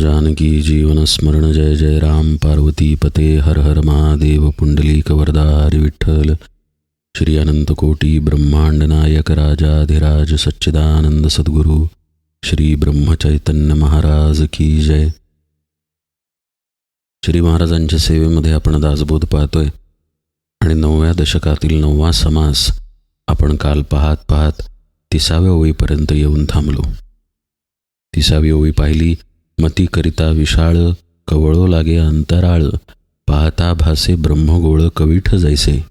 जानकी जीवनस्मरण जय जय राम। पार्वती पते हर हर महादेव। पुंडलीक वरदा हरी विठ्ठल। श्री अनंत कोटी ब्रह्मांड नायक राजाधिराज सच्चिदानंद सद्गुरु। श्री ब्रह्मचैतन्य महाराज की जय। श्री महाराजांच्या सेवेमध्ये आपण दासबोध पाहतोय. आणि नवव्या दशकातील नववा समास आपण काल पाहत पाहत तिसाव्या ओळीपर्यंत येऊन थांबलो. तिसावी ओळी पाहिली मतीकरिता विशाळ कवळो लागे अंतराळ पाहता भासे ब्रह्मगोळ कविठ जैसे.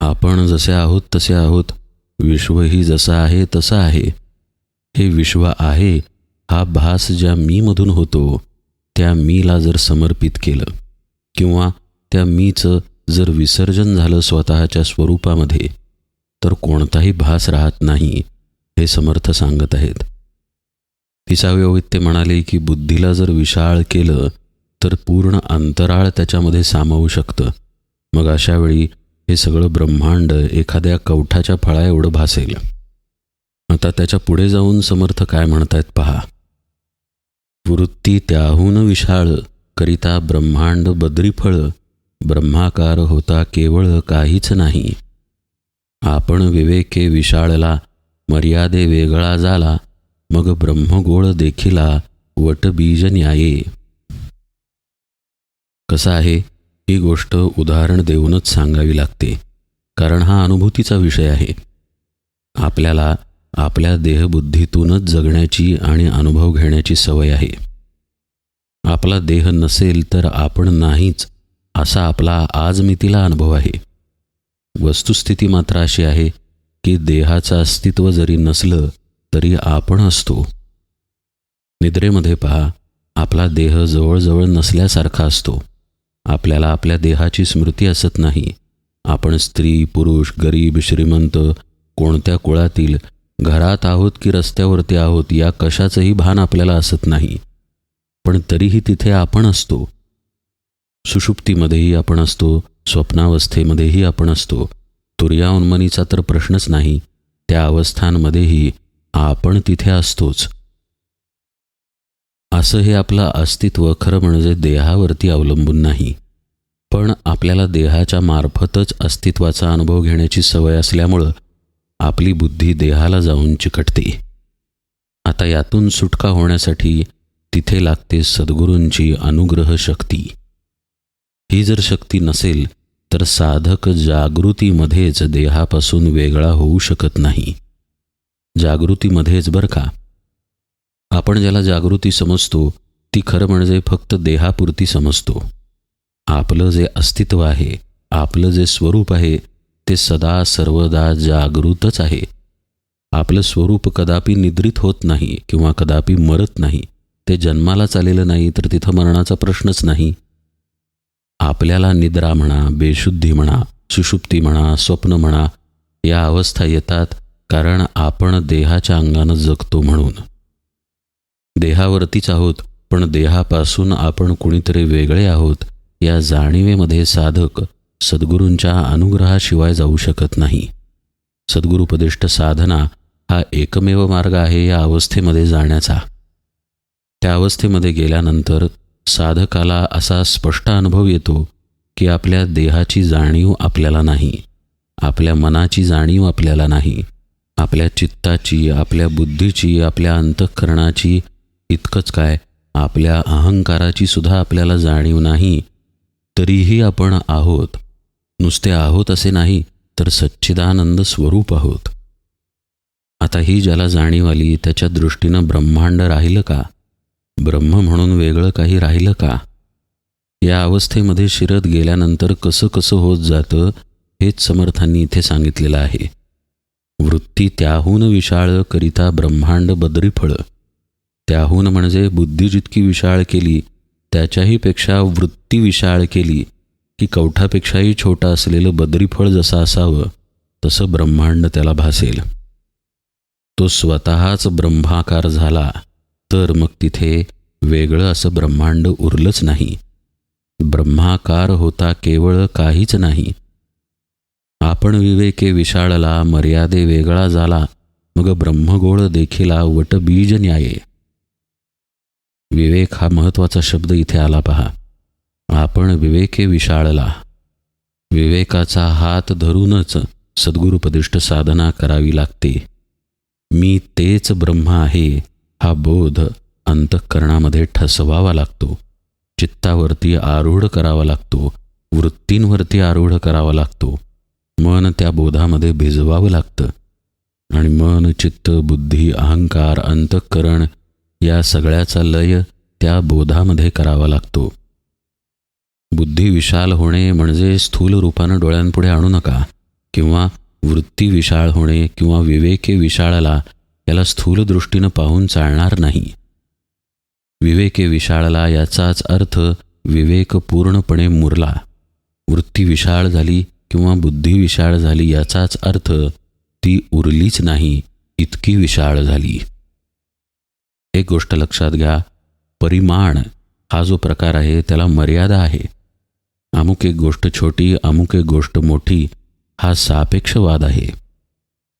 आपण जसे आहोत तसे आहोत. विश्वही जसं आहे तसं आहे. हे विश्व आहे हा भास ज्या मीमधून होतो त्या मीला जर समर्पित केलं किंवा त्या मीचं जर विसर्जन झालं स्वतःच्या स्वरूपामध्ये तर कोणताही भास राहत नाही हे समर्थ सांगत आहेत. तिसाव्या ओळीत ते म्हणाले की बुद्धीला जर विशाळ केलं तर पूर्ण अंतराळ त्याच्यामध्ये सामावू शकतं. मग अशा वेळी हे सगळं ब्रह्मांड एखाद्या कवठाच्या फळा एवढं भासेल. आता त्याच्या पुढे जाऊन समर्थ काय म्हणतायत पहा. वृत्ती त्याहून विशाळ करिता ब्रह्मांड बद्रीफळ ब्रह्माकार होता केवळ काहीच नाही. आपण विवेके विशाळला मर्यादे वेगळा झाला मग ब्रह्मगोळ देखिला वटबीज न्याये. कसं आहे? ही गोष्ट उदाहरण देऊनच सांगावी लागते. कारण हा अनुभूतीचा विषय आहे. आपल्याला आपल्या देहबुद्धीतूनच जगण्याची आणि अनुभव घेण्याची सवय आहे. आपला देह नसेल तर आपण नाहीच असा आपला आजमितीला अनुभव आहे. वस्तुस्थिती मात्र अशी आहे की देहाचं अस्तित्व जरी नसलं तरी आपण असतो. निद्रेमध्ये पहा आपला देह जवळजवळ नसल्यासारखा असतो. आपल्याला आपल्या देहाची स्मृती असत नाही. आपण स्त्री पुरुष गरीब श्रीमंत कोणत्या कुळातील घरात आहोत की रस्त्यावरती आहोत या कशाचंही भान आपल्याला असत नाही. पण तरीही तिथे आपण असतो. सुषुप्तीमध्येही आपण असतो स्वप्नावस्थेमध्येही आपण असतो. तुर्याउन्मनीचा तर प्रश्नच नाही. त्या अवस्थांमध्येही आपण तिथे असतोच. असं हे आपलं अस्तित्व खरं म्हणजे देहावरती अवलंबून नाही. पण आपल्याला देहाच्या मार्फतच अस्तित्वाचा अनुभव घेण्याची सवय असल्यामुळं आपली बुद्धी देहाला जाऊन चिकटते. आता यातून सुटका होण्यासाठी तिथे लागते सद्गुरूंची अनुग्रह शक्ती. ही जर शक्ती नसेल तर साधक जागृतीमध्येच देहापासून वेगळा होऊ शकत नाही. जागृतीमध्येच बरं का? आपण ज्याला जागृती समजतो ती खरं म्हणजे फक्त देहापुरती समजतो. आपलं जे अस्तित्व आहे आपलं जे स्वरूप आहे ते सदा सर्वदा जागृतच आहे. आपलं स्वरूप कदापि निद्रित होत नाही किंवा कदापि मरत नाही ते जन्माला चालेलं नाही तर तिथं मरणाचा प्रश्नच नाही. आपल्याला निद्रा म्हणा बेशुद्धी म्हणा सुषुप्ती म्हणा स्वप्न म्हणा या अवस्था येतात कारण आपण देहाच्या अंगानं जगतो म्हणून. देहावरतीच आहोत पण देहापासून आपण कुणीतरी वेगळे आहोत या जाणीवेमध्ये साधक सद्गुरूंच्या अनुग्रहाशिवाय जाऊ शकत नाही. सद्गुरुपदिष्ट साधना हा एकमेव मार्ग आहे या अवस्थेमध्ये जाण्याचा. त्या अवस्थेमध्ये गेल्यानंतर साधकाला असा स्पष्ट अनुभव येतो की आपल्या देहाची जाणीव आपल्याला नाही आपल्या मनाची जाणीव आपल्याला नाही. आपल्या चित्ताची आपल्या बुद्धीची आपल्या अंतःकरणाची इतकंच काय आपल्या अहंकाराची सुद्धा आपल्याला जाणीव नाही तरीही आपण आहोत. नुसते आहोत असे नाही तर सच्चिदानंद स्वरूप आहोत. आता ही ज्याला जाणीव आली त्याच्या दृष्टीनं ब्रह्मांड राहिलं का? ब्रह्म म्हणून वेगळं काही राहिलं का? या अवस्थेमध्ये शिरत गेल्यानंतर कसं कसं होत जातं हेच समर्थांनी इथे सांगितलेलं आहे. वृत्ती त्याहून विशाळ करिता ब्रह्मांड बद्रीफळ. त्याहून म्हणजे बुद्धी जितकी विशाळ केली त्याच्याही पेक्षा वृत्ती विशाळ केली की कवठापेक्षाही छोटा असलेलं बद्रीफळ जसं असावं तसं ब्रह्मांड त्याला भासेल. तो स्वतःच ब्रह्माकार झाला तर मग तिथे वेगळं असं ब्रह्मांड उरलंच नाही. ब्रह्माकार होता केवळ काहीच नाही आपण विवेके विशाळला मर्यादे वेगळा झाला मग ब्रह्मगोळ देखिला वटबीज न्याये. विवेक हा महत्त्वाचा शब्द इथे आला पहा. आपण विवेके विशाळला. विवेकाचा हात धरूनच सद्गुरुपदिष्ट साधना करावी लागते. मी तेच ब्रह्म आहे हा बोध अंतःकरणामध्ये ठसवावा लागतो. चित्तावरती आरूढ करावा लागतो. वृत्तींवरती आरूढ करावा लागतो. मन त्या बोधामध्ये भिजवावं लागतं. आणि मन चित्त बुद्धी अहंकार अंतःकरण या सगळ्याचा लय त्या बोधामध्ये करावा लागतो. बुद्धी विशाल होणे म्हणजे स्थूल रूपानं डोळ्यांपुढे आणू नका. किंवा वृत्ती विशाळ होणे किंवा विवेके विशाळला याला स्थूल दृष्टीनं पाहून चालणार नाही. विवेके विशाळला याचाच अर्थ विवेक पूर्णपणे मुरला. वृत्ती विशाळ झाली किंवा बुद्धी विशाळ झाली याचाच अर्थ ती उरलीच नाही इतकी विशाळ झाली. एक गोष्ट लक्षात घ्या परिमाण हा जो प्रकार आहे त्याला मर्यादा आहे. अमुक एक गोष्ट छोटी अमुक एक गोष्ट मोठी हा सापेक्षवाद आहे.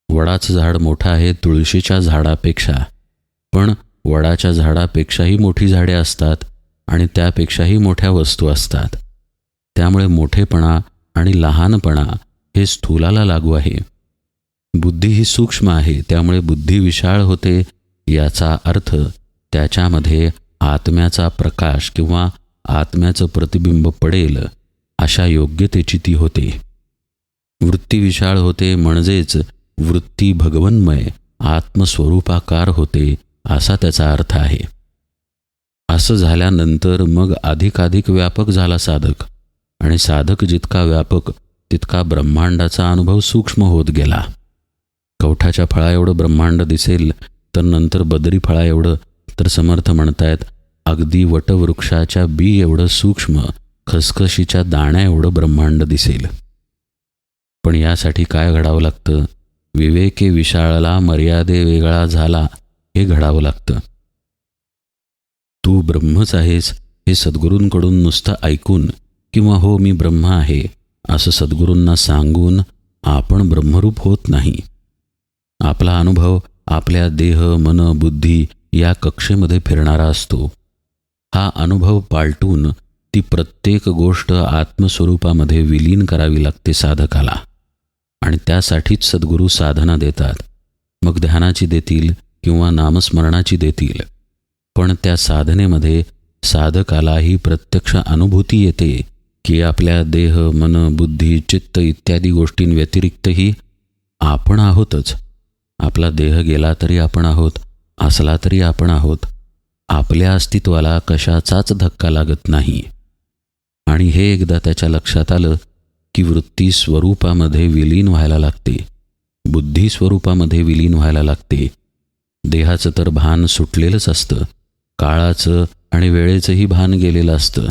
वडाचं झाड मोठं आहे तुळशीच्या झाडापेक्षा पण वडाच्या झाडापेक्षाही मोठी झाडे असतात आणि त्यापेक्षाही मोठ्या वस्तू असतात. त्यामुळे मोठेपणा आणि लहानपणा हे स्थूलाला लागू आहे. बुद्धी ही सूक्ष्म आहे त्यामुळे बुद्धी विशाळ होते याचा अर्थ त्याच्यामध्ये आत्म्याचा प्रकाश किंवा आत्म्याचं प्रतिबिंब पडेल अशा योग्यतेची ती होते. वृत्ती विशाळ होते म्हणजेच वृत्ती भगवन्मय आत्मस्वरूपाकार होते असा त्याचा अर्थ आहे. असं झाल्यानंतर मग अधिकाधिक व्यापक झाला साधक. आणि साधक जितका व्यापक तितका ब्रह्मांडाचा अनुभव सूक्ष्म होत गेला. कवठाच्या फळा एवढं ब्रह्मांड दिसेल तर नंतर बदरी फळा एवढं तर समर्थ म्हणतायत अगदी वटवृक्षाच्या बी एवढं सूक्ष्म खसखशीच्या दाण्या एवढं ब्रह्मांड दिसेल. पण यासाठी काय घडावं लागतं? विवेके विशाळला मर्यादे वेगळा झाला हे घडावं लागतं. तू ब्रह्मच आहेस हे सद्गुरूंकडून नुसतं ऐकून किंवा हो मी ब्रह्म आहे असं सद्गुरूंना सांगून आपण ब्रह्मरूप होत नाही. आपला अनुभव आपल्या देह मन बुद्धी या कक्षेमध्ये फिरणारा असतो. हा अनुभव पालटून ती प्रत्येक गोष्ट आत्मस्वरूपामध्ये विलीन करावी लागते साधकाला. आणि त्यासाठीच सद्गुरू साधना देतात. मग ध्यानाची देतील किंवा नामस्मरणाची देतील. पण त्या साधनेमध्ये साधकाला ही प्रत्यक्ष अनुभूती येते की आपल्या देह मन बुद्धी चित्त इत्यादी गोष्टींव्यतिरिक्तही आपण आहोतच. आपला देह गेला तरी आपण आहोत असला तरी आपण आहोत. आपल्या अस्तित्वाला कशाचाच धक्का लागत नाही. आणि हे एकदा त्याच्या लक्षात आलं की वृत्ती स्वरूपामध्ये विलीन व्हायला लागते. बुद्धी स्वरूपामध्ये विलीन व्हायला लागते. देहाचं तर भान सुटलेलंच असतं. काळाचं आणि वेळेचंही भान गेलेलं असतं.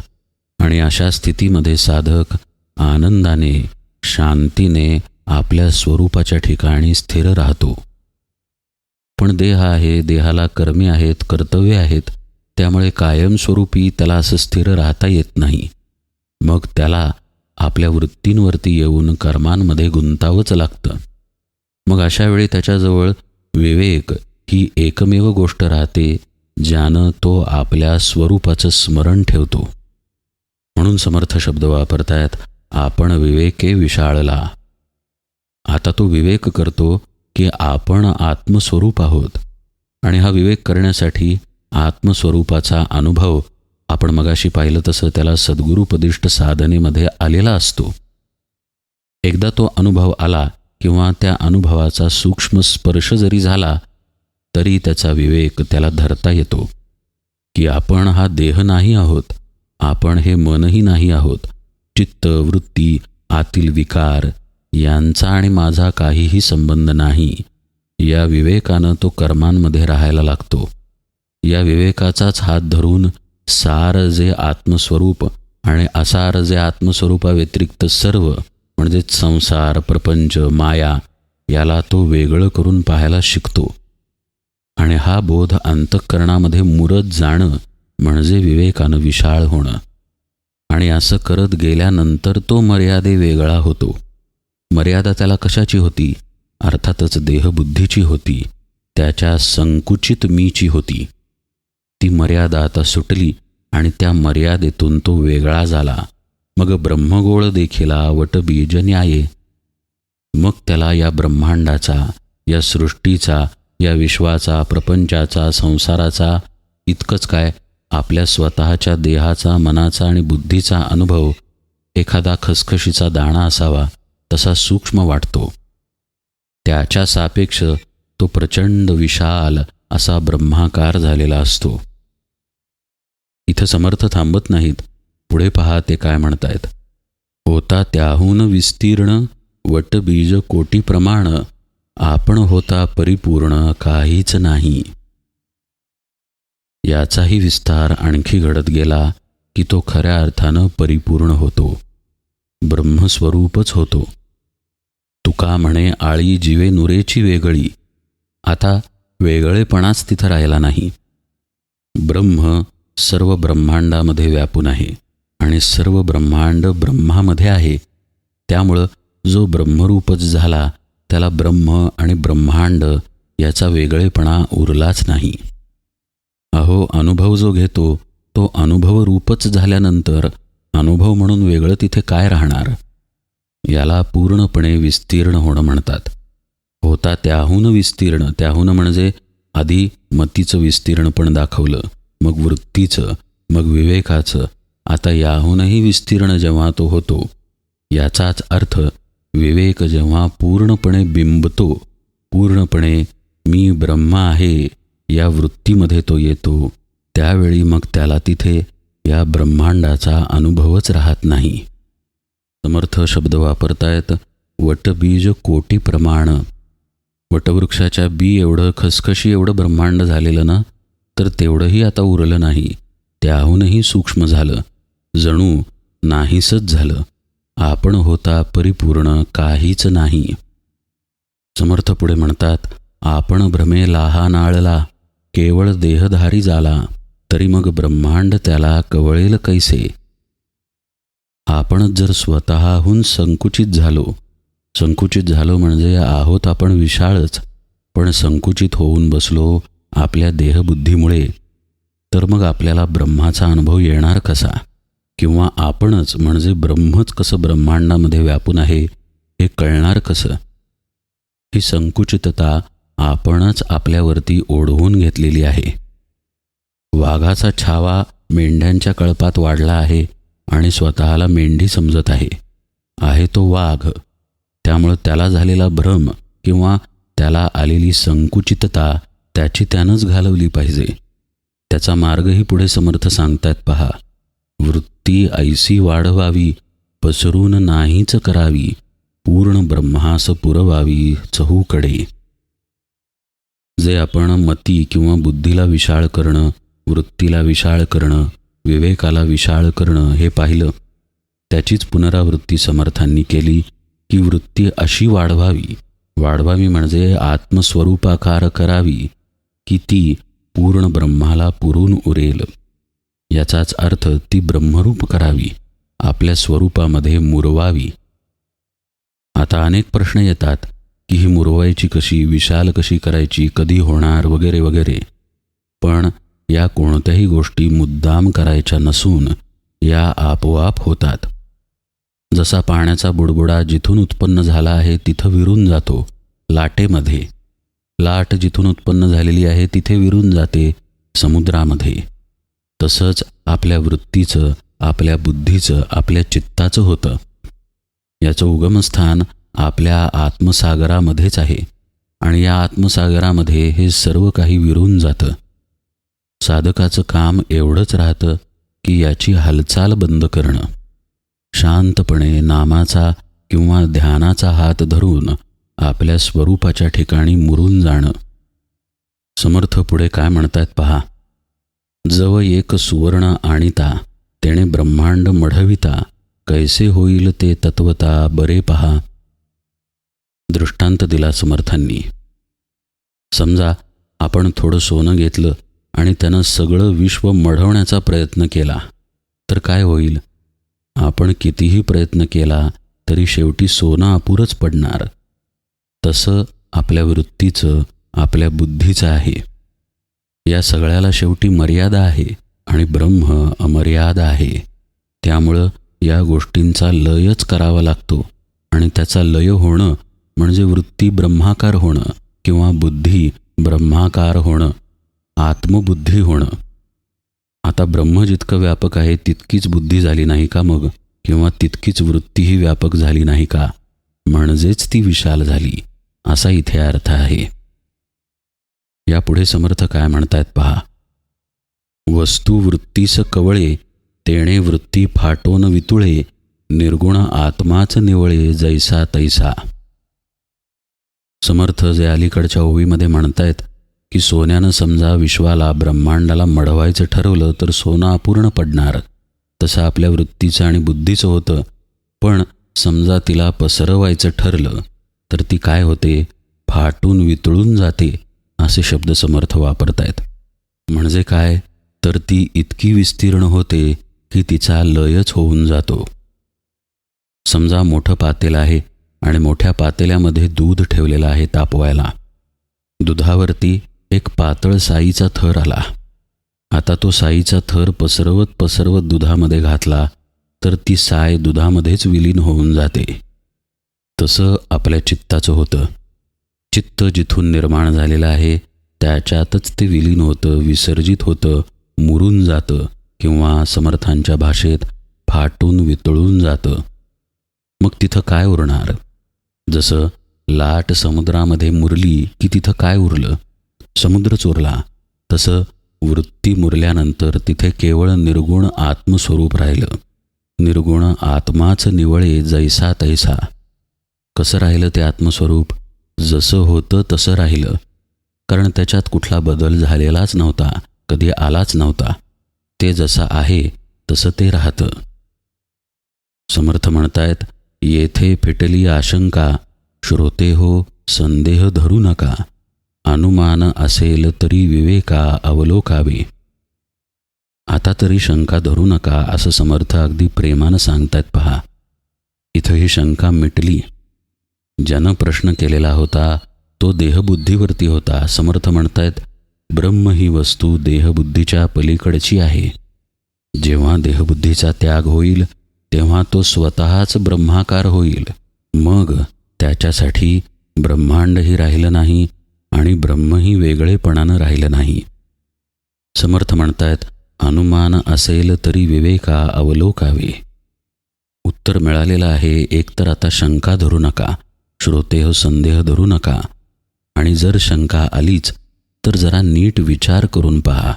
आणि अशा स्थितीमध्ये साधक आनंदाने शांतीने आपल्या स्वरूपाच्या ठिकाणी स्थिर राहतो. पण देह आहे देहाला कर्मी आहेत कर्तव्य आहेत त्यामुळे कायमस्वरूपी त्याला असं स्थिर राहता येत नाही. मग त्याला आपल्या वृत्तींवरती येऊन कर्मांमध्ये गुंतावंच लागतं. मग अशा वेळी त्याच्याजवळ विवेक ही एकमेव गोष्ट राहते ज्यानं तो आपल्या स्वरूपाचं स्मरण ठेवतो. म्हणून समर्थ शब्द वापरतायत आपण विवेके विशाळला. आता तो विवेक करतो की आपण आत्मस्वरूप आहोत. आणि हा विवेक करण्यासाठी आत्मस्वरूपाचा अनुभव आपण मगाशी पाहिलं तसं त्याला सद्गुरुपदिष्ट साधनेमध्ये आलेला असतो. एकदा तो अनुभव आला किंवा त्या अनुभवाचा सूक्ष्म स्पर्श जरी झाला तरी त्याचा विवेक त्याला धरता येतो की आपण हा देह नाही आहोत. आपण हे मनही नाही आहोत. चित्त वृत्ती आतील विकार यांचा आणि माझा काहीही संबंध नाही. या विवेकानं तो कर्मांमध्ये राहायला लागतो. या विवेकाचाच हात धरून सार जे आत्मस्वरूप आणि असार जे आत्मस्वरूपाव्यतिरिक्त सर्व म्हणजेच संसार प्रपंच माया याला तो वेगळं करून पाहायला शिकतो. आणि हा बोध अंतःकरणामध्ये मुरत जाणं म्हणजे विवेकानं विशाळ होणं. आणि असं करत गेल्यानंतर तो मर्यादे वेगळा होतो. मर्यादा त्याला कशाची होती? अर्थातच देहबुद्धीची होती. त्याच्या संकुचित मीची होती. ती मर्यादा आता सुटली आणि त्या मर्यादेतून तो वेगळा झाला. मग ब्रह्मगोळ देखिला वटबीज न्याये. मग त्याला या ब्रह्मांडाचा या सृष्टीचा या विश्वाचा प्रपंचाचा संसाराचा इतकंच काय? आपल्या स्वतःच्या देहाचा मनाचा आणि बुद्धीचा अनुभव एखादा खसखशीचा दाणा असावा तसा सूक्ष्म वाटतो. त्याच्या सापेक्ष तो प्रचंड विशाल असा ब्रह्माकार झालेला असतो. इथं समर्थ थांबत नाहीत. पुढे पहा ते काय म्हणतायत. होता त्याहून विस्तीर्ण वटबीज कोटीप्रमाण आपण होता परिपूर्ण काहीच नाही. याचाही विस्तार आणखी घडत गेला की तो खऱ्या अर्थानं परिपूर्ण होतो. ब्रह्मस्वरूपच होतो. तुका म्हणे आळी जीवे नुरेची वेगळी. आता वेगळेपणाच तिथं राहिला नाही. ब्रह्म सर्व ब्रह्मांडामध्ये व्यापून आहे आणि सर्व ब्रह्मांड ब्रह्मामध्ये आहे. त्यामुळं जो ब्रह्मरूपच झाला त्याला ब्रह्म आणि ब्रह्मांड याचा वेगळेपणा उरलाच नाही. अहो अनुभव जो घेतो तो अनुभव रूपच झाल्यानंतर अनुभव म्हणून वेगळं तिथे काय राहणार? याला पूर्णपणे विस्तीर्ण होणं म्हणतात. होता त्याहून विस्तीर्ण त्याहून म्हणजे आधी मतीचं विस्तीर्ण पण दाखवलं मग वृत्तीचं मग विवेकाचं आता याहूनही विस्तीर्ण जेव्हा तो होतो याचाच अर्थ विवेक जेव्हा पूर्णपणे बिंबतो पूर्णपणे मी ब्रह्म आहे या वृत्तीमध्ये तो येतो त्यावेळी मग त्याला तिथे या ब्रह्मांडाचा अनुभवच राहत नाही. समर्थ शब्द वापरतायत वटबीज कोटी प्रमाण. वटवृक्षाच्या बी एवढं खसखशी एवढं ब्रह्मांड झालेलं ना तर तेवढंही आता उरलं नाही. त्याहूनही सूक्ष्म झालं. जणू नाहीसच झालं. आपण होता परिपूर्ण काहीच नाही. समर्थ पुढे म्हणतात आपण भ्रमे लाहा नाळला. केवळ देहधारी झाला तरी मग ब्रह्मांड त्याला कवळेल कैसे? आपणच जर स्वतःहून संकुचित झालो संकुचित झालो म्हणजे आहोत आपण विशाळच पण संकुचित होऊन बसलो आपल्या देहबुद्धीमुळे तर मग आपल्याला ब्रह्माचा अनुभव येणार कसा? किंवा आपणच म्हणजे ब्रह्मच कसं ब्रह्मांडामध्ये व्यापून आहे हे कळणार कसं? ही संकुचितता आपणच आपल्यावरती ओढवून घेतलेली आहे. वाघाचा छावा मेंढ्यांच्या कळपात वाढला आहे आणि स्वतःला मेंढी समजत आहे. आहे तो वाघ. त्यामुळं त्याला झालेला भ्रम किंवा त्याला आलेली संकुचितता त्याची त्यानंच घालवली पाहिजे. त्याचा मार्गही पुढे समर्थ सांगतायत पहा. वृत्ती ऐसी वाढवावी पसरून नाहीच करावी. पूर्ण ब्रह्मास पुरवावी चहूकडे. जे आपण मती किंवा बुद्धीला विशाळ करणं वृत्तीला विशाळ करणं विवेकाला विशाळ करणं हे पाहिलं त्याचीच पुनरावृत्ती समर्थांनी केली की वृत्ती अशी वाढवावी. वाढवावी म्हणजे आत्मस्वरूपाकार करावी की ती पूर्ण ब्रह्माला पुरून उरेल. याचाच अर्थ ती ब्रह्मरूप करावी आपल्या स्वरूपामध्ये मुरवावी. आता अनेक प्रश्न येतात. की ही मुरवायची कशी विशाल कशी करायची कधी होणार वगैरे वगैरे. पण या कोणत्याही गोष्टी मुद्दाम करायच्या नसून या आपोआप होतात. जसा पाण्याचा बुडबुडा जिथून उत्पन्न झाला आहे तिथं विरून जातो लाटेमध्ये. लाट जिथून उत्पन्न झालेली आहे तिथे विरून जाते समुद्रामध्ये. तसंच आपल्या वृत्तीचं आपल्या बुद्धीचं आपल्या चित्ताचं होतं. याचं उगमस्थान आपल्या आत्मसागरामध्येच आहे आणि या आत्मसागरामध्ये हे सर्व काही विरून जातं. साधकाचं काम एवढंच राहतं की याची हालचाल बंद करणं. शांतपणे नामाचा किंवा ध्यानाचा हात धरून आपल्या स्वरूपाच्या ठिकाणी मुरून जाणं. समर्थ पुढे काय म्हणतात पहा. जव एक सुवर्ण आणिता तेणे ब्रह्मांड मढविता कैसे होईल ते तत्वता बरे पहा. दृष्टांत दिला समर्थांनी. समजा आपण थोडं सोनं घेतलं आणि त्यानं सगळं विश्व मढवण्याचा प्रयत्न केला तर काय होईल? आपण कितीही प्रयत्न केला तरी शेवटी सोनं अपुरच पडणार. तसं आपल्या वृत्तीचं आपल्या बुद्धीचं आहे. या सगळ्याला शेवटी मर्यादा आहे आणि ब्रह्म अमर्याद आहे. त्यामुळं या गोष्टींचा लयच करावा लागतो आणि त्याचा लय होणं म्हणजे वृत्ती ब्रह्माकार होणं किंवा बुद्धी ब्रह्माकार होणं आत्मबुद्धी होणं. आता ब्रह्म जितकं व्यापक आहे तितकीच बुद्धी झाली नाही का मग? किंवा तितकीच वृत्तीही व्यापक झाली नाही का? म्हणजेच ती विशाल झाली असा इथे अर्थ आहे. यापुढे समर्थ काय म्हणतायत पहा. वस्तू वृत्तीस कवळे तेणे वृत्ती फाटोन वितुळे निर्गुण आत्माच निवळे जैसा तैसा. समर्थ जे अलीकडच्या ओवीमध्ये म्हणतायत की सोन्यानं समजा विश्वाला ब्रह्मांडाला मढवायचं ठरवलं तर सोनं अपूर्ण पडणार. तसं आपल्या वृत्तीचं आणि बुद्धीचं होतं. पण समजा तिला पसरवायचं ठरलं तर ती काय होते? फाटून वितळून जाते असे शब्द समर्थ वापरतायत. म्हणजे काय? तर ती इतकी विस्तीर्ण होते की तिचा लयच होऊन जातो. समजा मोठं पातेल आहे आणि मोठ्या पातेल्यामध्ये दूध ठेवलेलं आहे तापवायला. दुधावरती एक पातळ साईचा थर आला. आता तो साईचा थर पसरवत पसरवत दुधामध्ये घातला तर ती साय दुधामध्येच विलीन होऊन जाते. तसं आपल्या चित्ताचं होतं. चित्त जिथून निर्माण झालेलं आहे त्याच्यातच ते विलीन होतं विसर्जित होतं मुरून जातं किंवा समर्थांच्या भाषेत फाटून वितळून जातं. मग तिथं काय उरणार? जसं लाट समुद्रामध्ये मुरली की तिथं काय उरलं? समुद्रच उरला तसं वृत्ती मुरल्यानंतर तिथे केवळ निर्गुण आत्मस्वरूप राहिलं. निर्गुण आत्माच निवळे जैसा तैसा. कसं राहिलं ते आत्मस्वरूप? जसं होतं तसं राहिलं. कारण त्याच्यात कुठला बदल झालेलाच नव्हता कधी आलाच नव्हता. ते जसं आहे तसं ते राहतं. समर्थ म्हणतायत येथे फिटली आशंका श्रोते हो संदेह धरू नका. अनुमान असेल तरी विवेका अवलोकावे. आता तरी शंका धरू नका असं समर्थ अगदी प्रेमानं सांगतायत पहा. इथं ही शंका मिटली. ज्यानं प्रश्न केलेला होता तो देहबुद्धीवरती होता. समर्थ म्हणतायत ब्रह्म ही वस्तू देहबुद्धीच्या पलीकडची आहे. जेव्हा देहबुद्धीचा त्याग होईल तेव्हा तो स्वतःच ब्रह्माकार होईल. मग त्याच्यासाठी ब्रह्मांडही राहिलं नाही आणि ब्रह्मही वेगळेपणानं राहिलं नाही. समर्थ म्हणतायत अनुमान असेल तरी विवेका अवलोकावे. उत्तर मिळालेलं आहे एकतर आता शंका धरू नका श्रोतेह संदेह धरू नका. आणि जर शंका आलीच तर जरा नीट विचार करून पहा.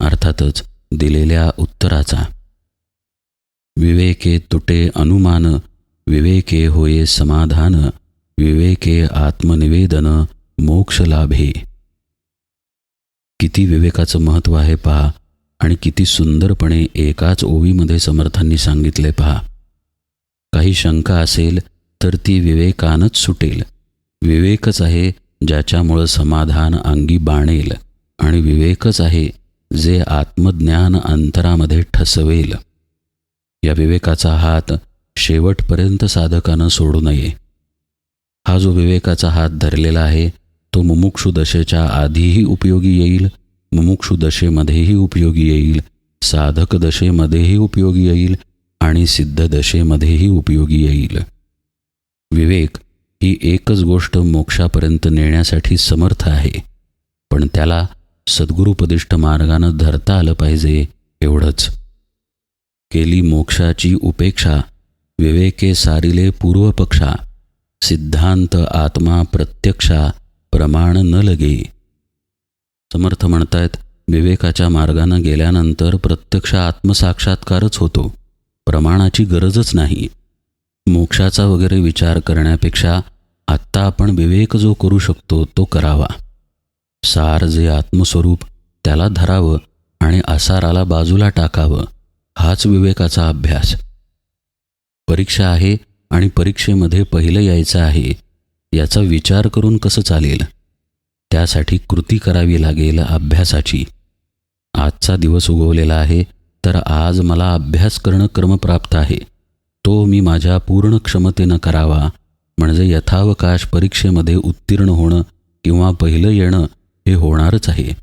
अर्थातच दिलेल्या उत्तराचा विवेके तुटे अनुमान विवेके होये समाधान विवेके आत्मनिवेदन मोक्ष लाभे किती विवेकाचं महत्त्व आहे पहा आणि किती सुंदरपणे एकाच ओवीमध्ये समर्थांनी सांगितले पहा. काही शंका असेल तर ती विवेकानच सुटेल. विवेकच आहे ज्याच्यामुळं समाधान अंगी बाणेल आणि विवेकच आहे जे आत्मज्ञान अंतरामध्ये ठसवेल. या विवेकाचा हात शेवटपर्यंत साधकानं सोडू नये. हा जो विवेकाचा हात धरलेला आहे तो मुमुक्षु दशेच्या आधीही उपयोगी येईल मुमुक्षु दशेमध्येही उपयोगी येईल साधक दशेमध्येही उपयोगी येईल आणि सिद्ध दशेमध्येही उपयोगी येईल. विवेक ही एकच गोष्ट मोक्षापर्यंत नेण्यासाठी समर्थ आहे पण त्याला सद्गुरुपदिष्ट मार्गानं धरता आलं पाहिजे एवढंच. केली मोक्षाची उपेक्षा विवेके सारिले पूर्वपक्षा सिद्धांत आत्मा प्रत्यक्षा प्रमाण न लगे. समर्थ म्हणतायत विवेकाच्या मार्गानं गेल्यानंतर प्रत्यक्ष आत्मसाक्षात्कारच होतो प्रमाणाची गरजच नाही. मोक्षाचा वगैरे विचार करण्यापेक्षा आत्ता आपण विवेक जो करू शकतो तो करावा. सार जे आत्मस्वरूप त्याला धरावं आणि आसाराला बाजूला टाकावं. हाच विवेकाचा अभ्यास. परीक्षा आहे आणि परीक्षेमध्ये पहिलं यायचं आहे याचा विचार करून कसं चालेल? त्यासाठी कृती करावी लागेल अभ्यासाची. आजचा दिवस उगवलेला आहे तर आज मला अभ्यास करणं क्रमप्राप्त आहे. तो मी माझ्या पूर्ण क्षमतेनं करावा म्हणजे यथावकाश परीक्षेमध्ये उत्तीर्ण होणं किंवा पहिलं येणं हे होणारच आहे.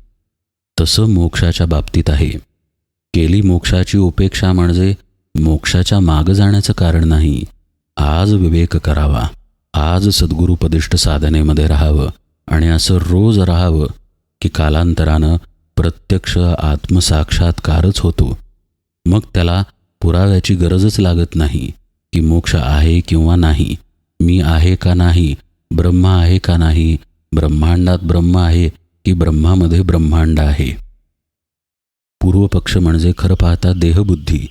तसं मोक्षाच्या बाबतीत आहे. केली मोक्षाची उपेक्षा म्हणजे मोक्षाच्या मागं जाण्याचं कारण नाही. आज विवेक करावा. आज सद्गुरुपदिष्ट साधनेमध्ये राहावं आणि असं रोज राहावं की कालांतरानं प्रत्यक्ष आत्मसाक्षात्कारच होतो. मग त्याला पुराव्याची गरजच लागत नाही की मोक्ष आहे किंवा नाही मी आहे का नाही ब्रह्म आहे का नाही ब्रह्मांडात ब्रह्म आहे की ब्रह्मामध्ये ब्रह्मांड आहे. पूर्वपक्ष म्हणजे खरं पाहता देहबुद्धी.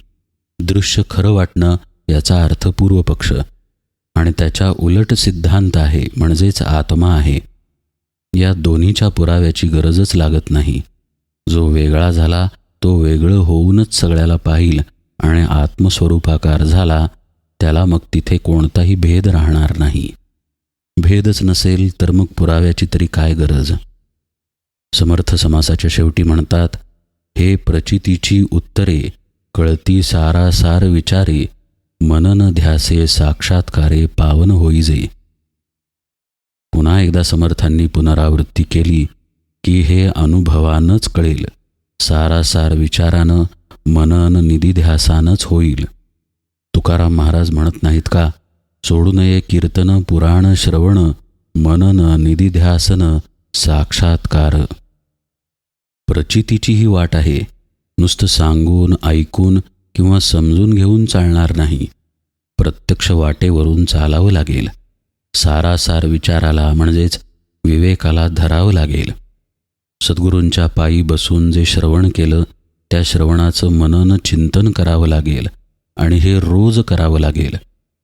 दृश्य खरं वाटणं याचा अर्थ पूर्वपक्ष. आणि त्याच्या उलट सिद्धांत आहे म्हणजेच आत्मा आहे. या दोन्हीच्या पुराव्याची गरजच लागत नाही. जो वेगळा झाला तो वेगळं होऊनच सगळ्याला पाहिल आणि आत्मस्वरूपाकार झाला त्याला मग तिथे कोणताही भेद राहणार नाही. भेदच नसेल तर मग पुराव्याची तरी काय गरज? समर्थ समासाच्या शेवटी म्हणतात हे प्रचितीची उत्तरे कळती सारासार विचारे मनन ध्यासे साक्षात्कारे पावन होईजे. पुन्हा एकदा समर्थांनी पुनरावृत्ती केली की हे अनुभवानच कळेल. सारासार विचारानं मनन निधिध्यासानच होईल. तुकाराम महाराज म्हणत नाहीत का? सोडू नये कीर्तन पुराण श्रवण मनन निधिध्यासन साक्षात्कार. प्रचितीची ही वाट आहे. नुसतं सांगून ऐकून किंवा समजून घेऊन चालणार नाही. प्रत्यक्ष वाटेवरून चालावं लागेल. सारासार विचाराला म्हणजेच विवेकाला धरावं लागेल. सद्गुरूंच्या पायी बसून जे श्रवण केलं त्या श्रवणाचं मनन चिंतन करावं लागेल आणि हे रोज करावं लागेल.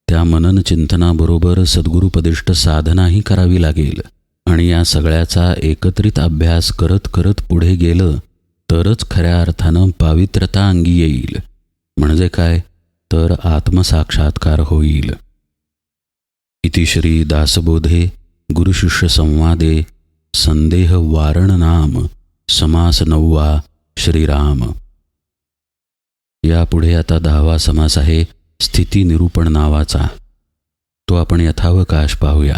त्या मनन चिंतनाबरोबर सद्गुरुपदिष्ट साधनाही करावी लागेल. आणि या सगळ्याचा एकत्रित अभ्यास करत करत पुढे गेलं तरच खऱ्या अर्थानं पावित्रता अंगी येईल. म्हणजे काय? तर आत्मसाक्षात्कार होईल. इति श्री दासबोधे गुरुशिष्य संवादे संदेह वारण नाम समास नववा श्रीराम. यापुढे आता दहावा समास आहे स्थिती निरूपण नावाचा. तो आपण यथावकाश पाहूया.